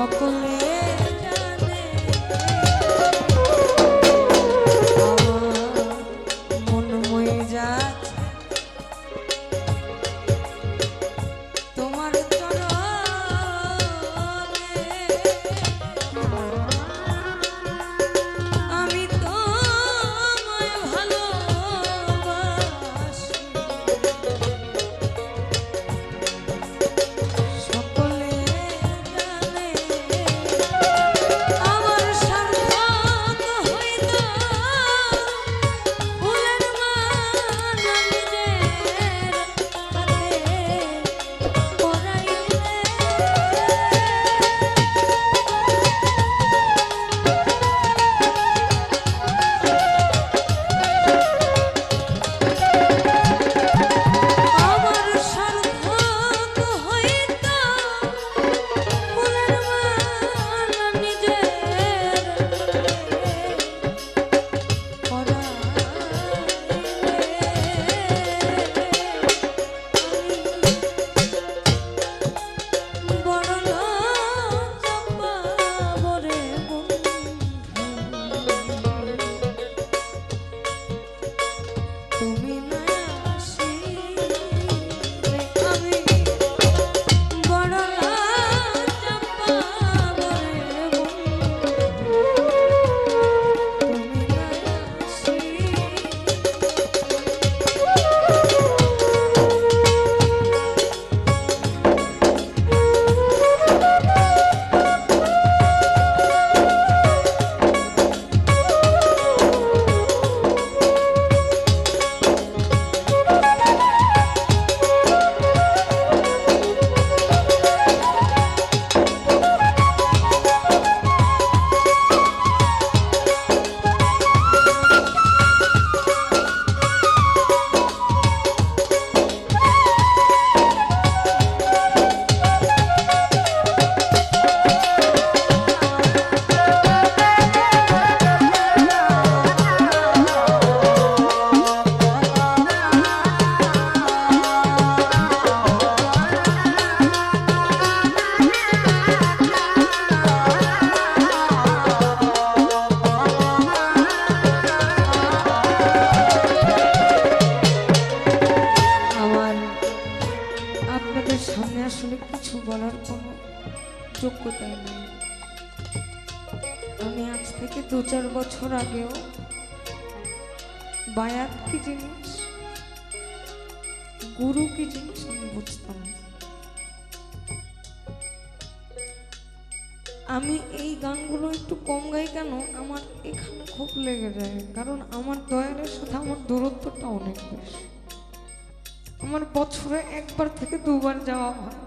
সকলে আগেও বায়াত কি জিনিস? গুরু কি জিনিস? আমি বুঝতাম আমি এই গানগুলো একটু কম গাই কেন? আমার এখানে খুব লেগে যায়। কারণ আমার দয়ালের সাথে আমার দূরত্বটা অনেক বেশি। আমার বছরে একবার থেকে দুবার যাওয়া হয়।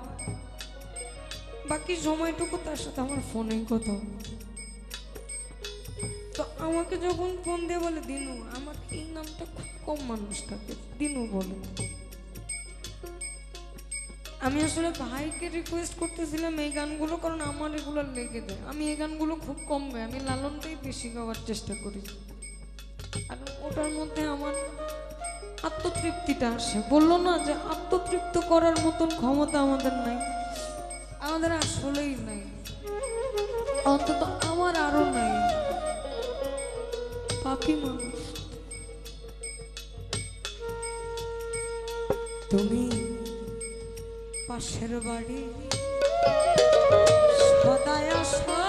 বাকি সময়টুকু তার সাথে আমার ফোনেই কথা হয়। আমাকে যখন ফোন দিয়ে বলে, দিনু, আমার এই নামটা খুব কম মানুষ থাকে, দিনু বলে। আমি আসলে ভাইকে রিকোয়েস্ট করতেছিলাম এই গানগুলো কারণ আমার এগুলো লেগে যায়। আমি এই গানগুলো খুব কম গাই, আমি লালনটাই বেশি গাওয়ার চেষ্টা করি। আর ওটার মধ্যে আমার আত্মতৃপ্তিটা আসে। বলল না যে আত্মতৃপ্ত করার মতন ক্ষমতা আমাদের নাই, আমাদের আসলেই নাই। অন্তত আমার আরও নাই। পাপি মানুষ। তুমি পাশের বাড়ি সদায় সা